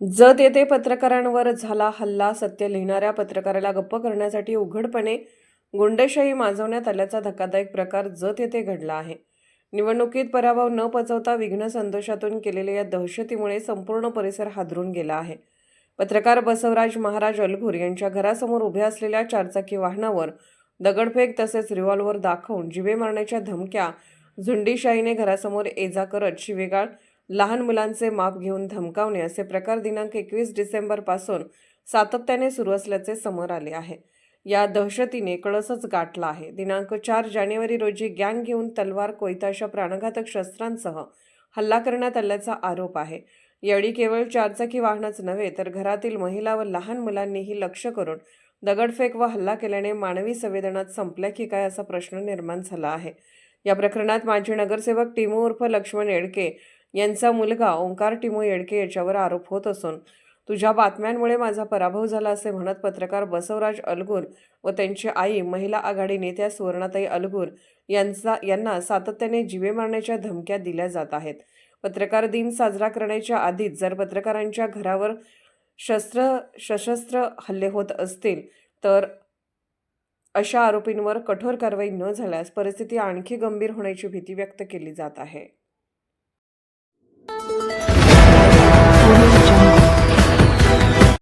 जत येथे पत्रकारांवर झाला हल्ला सत्य लिहिणाऱ्या पत्रकाराला गप्प करण्यासाठी उघडपणे गुंडेशाही माजवण्यात आल्याचा धक्कादायक प्रकार जत येथे घडला आहे. निवडणुकीत पराभव न पचवता विघ्न संतोषातून केलेल्या या दहशतीमुळे संपूर्ण परिसर हादरून गेला आहे. पत्रकार बसवराज महाराज अलघुर यांच्या घरासमोर उभ्या असलेल्या चारचाकी वाहनावर दगडफेक तसेच रिव्हॉल्व्हर दाखवून जिवे मारण्याच्या धमक्या झुंडीशाहीने घरासमोर एजा करत शिवेगाळ लहान मुलांचे माप घेऊन धमकावणे असे प्रकार दिनांक एकवीस डिसेंबरपासून सातत्याने सुरू असल्याचे समोर आले आहे. या दहशतीने कळसच गाठला आहे. दिनांक चार जानेवारी रोजी गँग घेऊन तलवार कोयताशा प्राणघातक शस्त्रांसह हल्ला करण्यात आल्याचा आरोप आहे. यावेळी केवळ चारचाकी वाहनच नव्हे तर घरातील महिला व लहान मुलांनीही लक्ष करून दगडफेक व हल्ला केल्याने मानवी संवेदनात संपल्या की काय असा प्रश्न निर्माण झाला आहे. या प्रकरणात माजी नगरसेवक टिमू उर्फ लक्ष्मण येडके यांचा मुलगा ओंकार टिमू येडके याच्यावर आरोप होत असून तुझ्या बातम्यांमुळे माझा पराभव झाला असे म्हणत पत्रकार बसवराज अलगूर व त्यांची आई महिला आघाडी नेत्या सुवर्णाताई अलगूर यांचा यांना सातत्याने जीवे मारण्याच्या धमक्या दिल्या जात आहेत. पत्रकार दिन साजरा करण्याच्या आधीच जर पत्रकारांच्या घरावर शस्त्र सशस्त्र हल्ले होत असतील तर अशा आरोपींवर कठोर कारवाई न झाल्यास परिस्थिती आणखी गंभीर होण्याची भीती व्यक्त केली जात आहे.